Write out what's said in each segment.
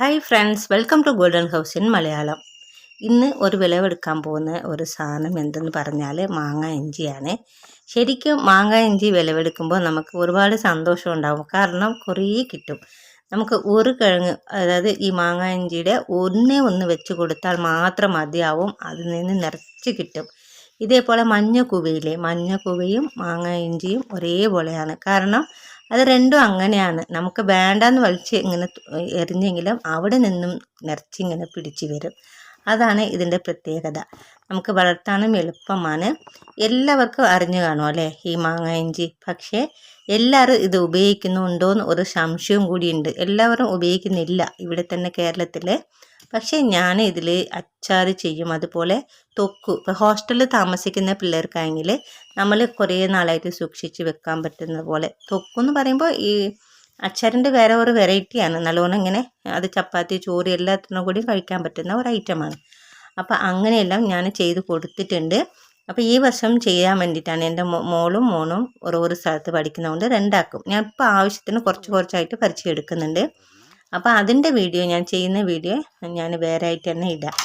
Hi friends welcome to golden house in Malayalam ഇന്ന് ഒരു വിളവെടുക്കാൻ പോകുന്ന ഒരു സാധനം എന്തെന്ന് പറഞ്ഞാൽ മാങ്ങ ഇഞ്ചിയാണ്. ശരിക്കും മാങ്ങ ഇഞ്ചി വിളവെടുക്കുമ്പോൾ നമുക്ക് ഒരുപാട് സന്തോഷം ഉണ്ടാകും കാരണം കുറേ കിട്ടും. നമുക്ക് ഒരു കിഴങ്ങ് അതായത് ഈ മാങ്ങ ഇഞ്ചിയുടെ ഒന്നേ ഒന്ന് വെച്ച് കൊടുത്താൽ മാത്രം മതിയാവും. അതിൽ നിന്ന് നിറച്ച് കിട്ടും. ഇതേപോലെ മഞ്ഞ കുവയിലെ മഞ്ഞ കുവയും മാങ്ങ ഇഞ്ചിയും ഒരേപോലെയാണ്. കാരണം അത് രണ്ടും അങ്ങനെയാണ്. നമുക്ക് വേണ്ടാന്ന് വലിച്ച് ഇങ്ങനെ എറിഞ്ഞെങ്കിലും അവിടെ നിന്നും നിറച്ചിങ്ങനെ പിടിച്ചു വരും. അതാണ് ഇതിന്റെ പ്രത്യേകത. നമുക്ക് വളർത്താനും എളുപ്പമാണ്. എല്ലാവർക്കും അറിഞ്ഞു കാണും അല്ലേ? ഈ മാങ്ങ ഇഞ്ചി. പക്ഷേ എല്ലാവരും ഇത് ഉപയോഗിക്കുന്നുണ്ടോ എന്ന് ഒരു സംശയവും കൂടിയുണ്ട് എല്ലാവരും ഉപയോഗിക്കുന്നില്ല. ഇവിടെ തന്നെ കേരളത്തിൽ പക്ഷേ ഞാൻ ഇതിൽ അച്ചാർ ചെയ്യും. അതുപോലെ തൊക്കു. ഇപ്പോൾ ഹോസ്റ്റലിൽ താമസിക്കുന്ന പിള്ളേർക്കാണെങ്കിൽ നമ്മൾ കുറേ നാളായിട്ട് സൂക്ഷിച്ച് വെക്കാൻ പറ്റുന്ന പോലെ. തൊക്കു എന്ന് പറയുമ്പോൾ ഈ അച്ചാറിന്റെ വേറെ ഒരു വെറൈറ്റിയാണ്. നല്ലോണം ഇങ്ങനെ അത് ചപ്പാത്തി ചോറ് എല്ലാത്തിനും കൂടി കഴിക്കാൻ പറ്റുന്ന ഒരു ഐറ്റമാണ്. അപ്പോൾ അങ്ങനെയെല്ലാം ഞാൻ ചെയ്ത് കൊടുത്തിട്ടുണ്ട്. അപ്പോൾ ഈ വർഷം ചെയ്യാൻ വേണ്ടിയിട്ടാണ് എന്റെ മോളും മോണും ഓരോ സ്ഥലത്ത് പഠിക്കുന്നതുകൊണ്ട് രണ്ടാക്കും. ഞാൻ ഇപ്പോൾ ആവശ്യത്തിന് കുറച്ച് കുറച്ചായിട്ട് പരിചയം അപ്പോൾ അതിന്റെ വീഡിയോ ഞാൻ ചെയ്യുന്ന വീഡിയോ ഞാൻ വേറെ ആയിട്ട് തന്നെ ഇടാം.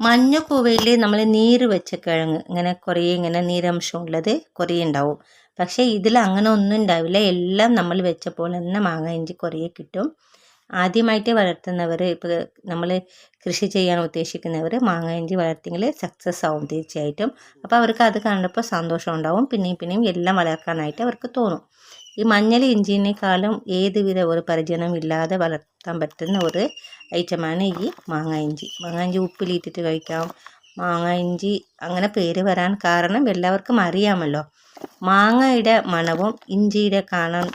മഞ്ഞക്കൂവയിൽ നമ്മൾ നീര് വെച്ച കിഴങ്ങ് ഇങ്ങനെ കുറേ ഇങ്ങനെ നീരംശം ഉള്ളത് കുറേ ഉണ്ടാവും. പക്ഷേ ഇതിൽ അങ്ങനെ ഒന്നും ഉണ്ടാവില്ല. എല്ലാം നമ്മൾ വെച്ച പോലെ തന്നെ മാങ്ങ ഇഞ്ചി കുറേ കിട്ടും. ആദ്യമായിട്ട് വളർത്തുന്നവർ ഇപ്പോൾ നമ്മൾ കൃഷി ചെയ്യാൻ ഉദ്ദേശിക്കുന്നവർ മാങ്ങ ഇഞ്ചി വളർത്തിയെങ്കിൽ സക്സസ് ആവും തീർച്ചയായിട്ടും. അപ്പോൾ അവർക്ക് അത് കണ്ടപ്പോൾ സന്തോഷം ഉണ്ടാവും. പിന്നെയും പിന്നെയും എല്ലാം വളർത്താനായിട്ട് അവർക്ക് തോന്നും. ഈ മഞ്ഞൾ ഇഞ്ചിനേക്കാളും ഏതുവിധ ഒരു പരിചയനം ഇല്ലാതെ വളർത്താൻ പറ്റുന്ന ഒരു ഐറ്റമാണ് ഈ മാങ്ങ ഇഞ്ചി. മാങ്ങ ഇഞ്ചി ഉപ്പിലിട്ടിട്ട് കഴിക്കാം. മാങ്ങ ഇഞ്ചി അങ്ങനെ പേര് വരാൻ കാരണം എല്ലാവർക്കും അറിയാമല്ലോ. മാങ്ങയുടെ മണവും ഇഞ്ചിയുടെ കാണാൻ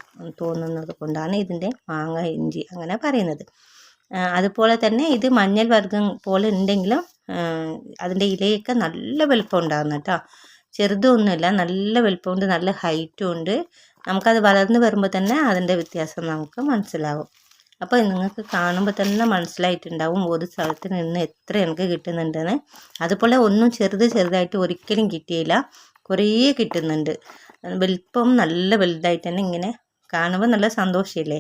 തോന്നുന്നത് കൊണ്ടാണ് ഇതിന്റെ മാങ്ങ ഇഞ്ചി അങ്ങനെ പറയുന്നത്. അതുപോലെ തന്നെ ഇത് മഞ്ഞൾ വർഗം പോലെ ഉണ്ടെങ്കിലും അതിന്റെ ഇലയൊക്കെ നല്ല വലുപ്പം ഉണ്ടാകുന്ന കേട്ടോ ചെറുതൊന്നുമില്ല നല്ല വലുപ്പമുണ്ട് നല്ല ഹൈറ്റും ഉണ്ട്. നമുക്കത് വളർന്ന് വരുമ്പോൾ തന്നെ അതിന്റെ വ്യത്യാസം നമുക്ക് മനസ്സിലാവും. അപ്പോൾ നിങ്ങൾക്ക് കാണുമ്പോൾ തന്നെ മനസ്സിലായിട്ടുണ്ടാവും ഒരു സ്ഥലത്ത് നിന്ന് എത്ര എനിക്ക് കിട്ടുന്നുണ്ടെന്ന്. അതുപോലെ ഒന്നും ചെറുത് ചെറുതായിട്ട് ഒരിക്കലും കിട്ടിയില്ല. കുറേ കിട്ടുന്നുണ്ട്. വലിപ്പം നല്ല വലുതായിട്ട് തന്നെ ഇങ്ങനെ കാണുമ്പോൾ നല്ല സന്തോഷമില്ലേ?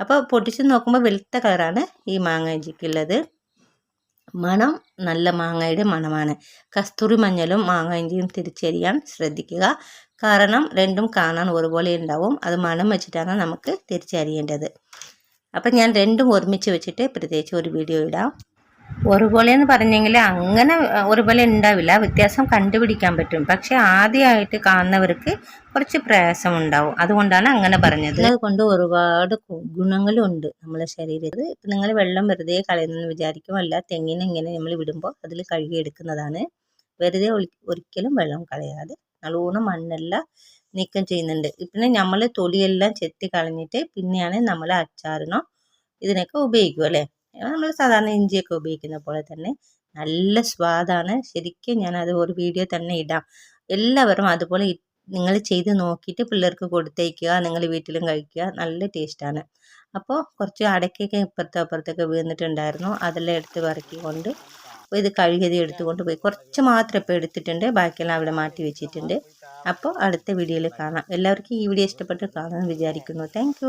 അപ്പോൾ പൊട്ടിച്ച് നോക്കുമ്പോൾ വെളുത്ത കളറാണ് ഈ മാങ്ങാഞ്ചിക്കുള്ളത്. മണം നല്ല മാങ്ങയുടെ മണമാണ്. കസ്തൂരി മഞ്ഞളും മാങ്ങാഞ്ചിയും തിരിച്ചറിയാൻ ശ്രദ്ധിക്കുക. കാരണം രണ്ടും കാണാൻ ഒരുപോലെ ഉണ്ടാവും. അത് മണം വെച്ചിട്ടാണ് നമുക്ക് തിരിച്ചറിയേണ്ടത്. അപ്പം ഞാൻ രണ്ടും ഒരുമിച്ച് വെച്ചിട്ട് പ്രത്യേകിച്ച് ഒരു വീഡിയോ ഇടാം. ഒരുപോലെ എന്ന് പറഞ്ഞെങ്കിൽ അങ്ങനെ ഒരുപോലെ ഉണ്ടാവില്ല. വ്യത്യാസം കണ്ടുപിടിക്കാൻ പറ്റും. പക്ഷെ ആദ്യമായിട്ട് കാണുന്നവർക്ക് കുറച്ച് പ്രയാസം ഉണ്ടാവും അതുകൊണ്ടാണ് അങ്ങനെ പറഞ്ഞത്. അതുകൊണ്ട് ഒരുപാട് ഗുണങ്ങളുണ്ട് നമ്മളെ ശരീരത്തിൽ. നിങ്ങൾ വെള്ളം വെറുതെ കളയുന്നെന്ന് വിചാരിക്കും. അല്ല തെങ്ങിനെ ഇങ്ങനെ നമ്മൾ വിടുമ്പോൾ അതിൽ കഴുകിയെടുക്കുന്നതാണ് വെറുതെ ഒരിക്കലും വെള്ളം കളയാതെ നല്ലോണം മണ്ണെല്ലാം നീക്കം ചെയ്യുന്നുണ്ട്. പിന്നെ നമ്മൾ തൊലിയെല്ലാം ചെത്തി കളഞ്ഞിട്ട് പിന്നെയാണ് നമ്മൾ അച്ചാറിനോ ഇതിനൊക്കെ ഉപയോഗിക്കുക അല്ലേ? നമ്മൾ സാധാരണ ഇഞ്ചിയൊക്കെ ഉപയോഗിക്കുന്ന പോലെ തന്നെ നല്ല സ്വാദാണ്. ശരിക്കും ഞാൻ അത് ഒരു വീഡിയോ തന്നെ ഇടാം. എല്ലാവരും അതുപോലെ നിങ്ങൾ ചെയ്ത് നോക്കിയിട്ട് പിള്ളേർക്ക് കൊടുത്തേക്കുക നിങ്ങൾ വീട്ടിലും കഴിക്കുക നല്ല ടേസ്റ്റാണ് അപ്പോൾ കുറച്ച് അടയ്ക്കൊക്കെ ഇപ്പുറത്തെ അപ്പുറത്തൊക്കെ വീണിട്ടുണ്ടായിരുന്നു. അതെല്ലാം എടുത്ത് പറക്കിക്കൊണ്ട് അപ്പോൾ ഇത് കഴുകിയത് എടുത്തുകൊണ്ട് പോയി. കുറച്ച് മാത്രം ഇപ്പോൾ എടുത്തിട്ടുണ്ട്. ബാക്കിയെല്ലാം അവിടെ മാറ്റി വെച്ചിട്ടുണ്ട്. അപ്പോൾ അടുത്ത വീഡിയോയിൽ കാണാം. എല്ലാവർക്കും ഈ വീഡിയോ ഇഷ്ടപ്പെട്ട് കാണാമെന്ന് വിചാരിക്കുന്നു. താങ്ക്